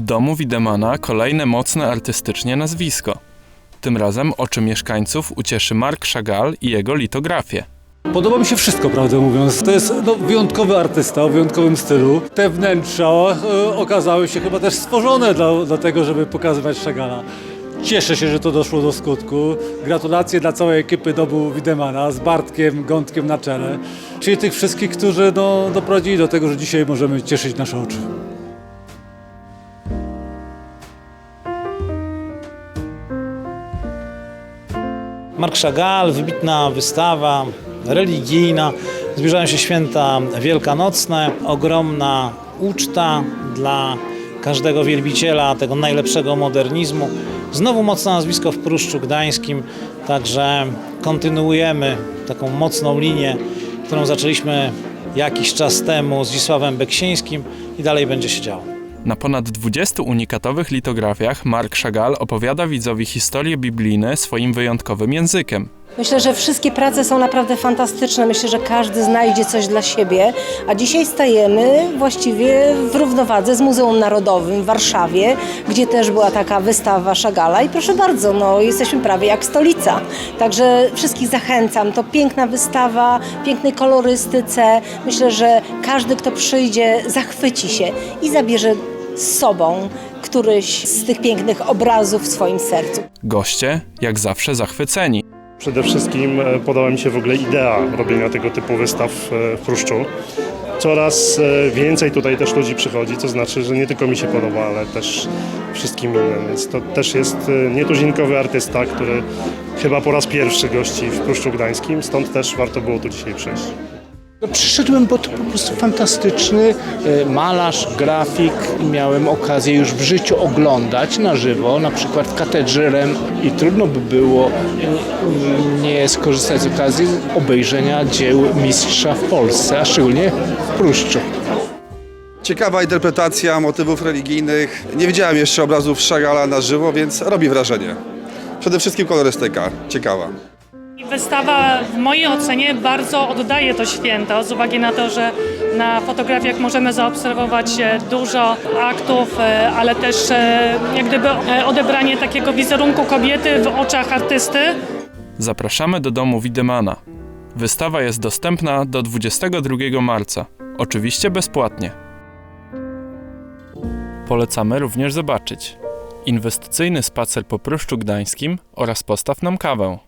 domu Widemana kolejne mocne artystycznie nazwisko. Tym razem oczy mieszkańców ucieszy Mark Chagall i jego litografie. Podoba mi się wszystko, prawdę mówiąc. To jest no, wyjątkowy artysta o wyjątkowym stylu. Te wnętrza e, okazały się chyba też stworzone dla, dla tego, żeby pokazywać Szagala. Cieszę się, że to doszło do skutku. Gratulacje dla całej ekipy domu Widemana z Bartkiem, Gątkiem na czele. Czyli tych wszystkich, którzy no, doprowadzili do tego, że dzisiaj możemy cieszyć nasze oczy. Mark Chagall, wybitna wystawa religijna. Zbliżają się święta wielkanocne, ogromna uczta dla każdego wielbiciela tego najlepszego modernizmu. Znowu mocne nazwisko w Pruszczu Gdańskim, także kontynuujemy taką mocną linię, którą zaczęliśmy jakiś czas temu z Wisławem Beksińskim i dalej będzie się działo. Na ponad 20 unikatowych litografiach Mark Chagall opowiada widzowi historie biblijne swoim wyjątkowym językiem. Myślę, że wszystkie prace są naprawdę fantastyczne. Myślę, że każdy znajdzie coś dla siebie. A dzisiaj stajemy właściwie w równowadze z Muzeum Narodowym w Warszawie, gdzie też była taka wystawa Szagala. I proszę bardzo, no, jesteśmy prawie jak stolica. Także wszystkich zachęcam. To piękna wystawa, pięknej kolorystyce. Myślę, że każdy, kto przyjdzie, zachwyci się i zabierze z sobą któryś z tych pięknych obrazów w swoim sercu. Goście, jak zawsze, zachwyceni. Przede wszystkim e, podoba mi się w ogóle idea robienia tego typu wystaw e, w Pruszczu. Coraz e, więcej tutaj też ludzi przychodzi, to znaczy, że nie tylko mi się podoba, ale też wszystkim innym. Więc to też jest nietuzinkowy artysta, który chyba po raz pierwszy gości w Pruszczu Gdańskim, stąd też warto było tu dzisiaj przyjść. No, przyszedłem, bo to po prostu fantastyczny e, malarz, grafik. Miałem okazję już w życiu oglądać na żywo, na przykład w katedrze Rem i trudno by było e, nie skorzystać z okazji obejrzenia dzieł mistrza w Polsce, a szczególnie w Pruszczu. Ciekawa interpretacja motywów religijnych. Nie widziałem jeszcze obrazów Szagala na żywo, więc robi wrażenie. Przede wszystkim kolorystyka, ciekawa. Wystawa w mojej ocenie bardzo oddaje to święto z uwagi na to, że na fotografiach możemy zaobserwować e, dużo aktów, e, ale też e, jak gdyby odebranie takiego wizerunku kobiety w oczach artysty. Zapraszamy do domu Widemana. Wystawa jest dostępna do 22 marca, oczywiście bezpłatnie. Polecamy również zobaczyć inwestycyjny spacer po Pruszczu Gdańskim oraz postaw nam kawę.